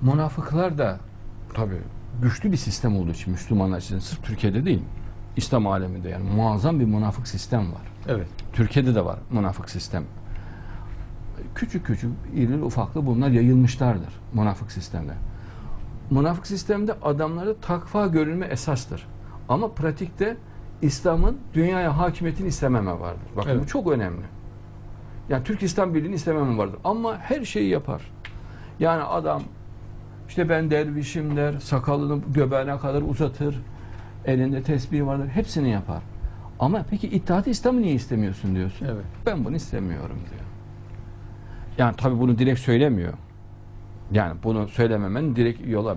Münafıklar da tabii güçlü bir sistem olduğu için Müslümanlar için sırf Türkiye'de değil, İslam aleminde yani muazzam bir münafık sistem var. Evet. Türkiye'de de var münafık sistem. Küçük küçük, irili ufaklı bunlar yayılmışlardır münafık sistemde. Münafık sistemde adamları takva görülme esastır. Ama pratikte İslam'ın dünyaya hakimiyetini istememe vardır. Bakın Evet. bu çok önemli. Yani Türk İslam Birliği'ni istememe vardır. Ama her şeyi yapar. Yani adam işte ben dervişim der, sakalını göbeğine kadar uzatır, elinde tesbih vardır, hepsini yapar. Ama peki İttihat-ı İslam'ı niye istemiyorsun diyorsun. Evet. Ben bunu istemiyorum diyor. Yani tabii bunu direkt söylemiyor. Yani bunu söylememenin direkt yola.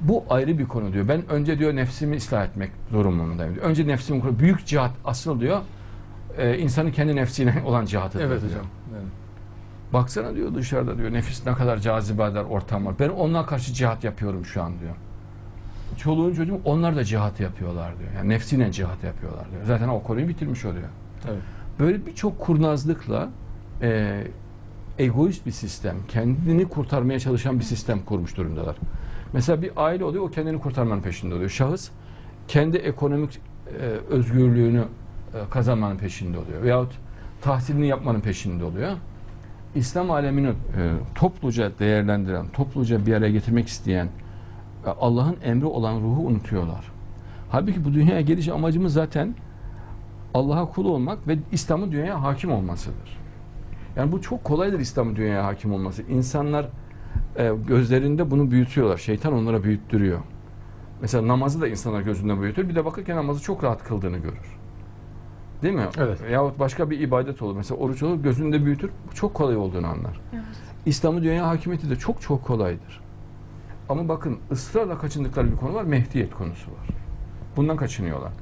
Bu ayrı bir konu diyor. Ben önce diyor nefsimi ıslah etmek durumundayım diyor. Önce nefsimi büyük cihat asıl diyor e, insanın kendi nefsine olan cihatıdır Evet diyor. hocam. Baksana diyor dışarıda diyor nefis ne kadar cazibedar ortam var. Ben onlara karşı cihat yapıyorum şu an diyor. Çoluğun çocuğum onlar da cihat yapıyorlar diyor. Yani nefsine cihat yapıyorlar diyor. Zaten o konuyu bitirmiş oluyor. Evet. Böyle birçok kurnazlıkla e, egoist bir sistem, kendini kurtarmaya çalışan bir sistem kurmuş durumdalar. Mesela bir aile oluyor, o kendini kurtarmanın peşinde oluyor. Şahıs kendi ekonomik e, özgürlüğünü e, kazanmanın peşinde oluyor. Veyahut tahsilini yapmanın peşinde oluyor. İslam alemini e, topluca değerlendiren, topluca bir araya getirmek isteyen e, Allah'ın emri olan ruhu unutuyorlar. Halbuki bu dünyaya geliş amacımız zaten Allah'a kul olmak ve İslam'ın dünyaya hakim olmasıdır. Yani bu çok kolaydır İslam'ın dünyaya hakim olması. İnsanlar e, gözlerinde bunu büyütüyorlar. Şeytan onlara büyüttürüyor. Mesela namazı da insanlar gözünde büyütür. Bir de bakırken namazı çok rahat kıldığını görür. Değil mi? Evet. Yahut başka bir ibadet olur. Mesela oruç olur gözünde büyütür. Bu çok kolay olduğunu anlar. Evet. İslam'ın dünyaya hakimiyeti de çok çok kolaydır. Ama bakın ısrarla kaçındıkları bir konu var. Mehdiyet konusu var. Bundan kaçınıyorlar.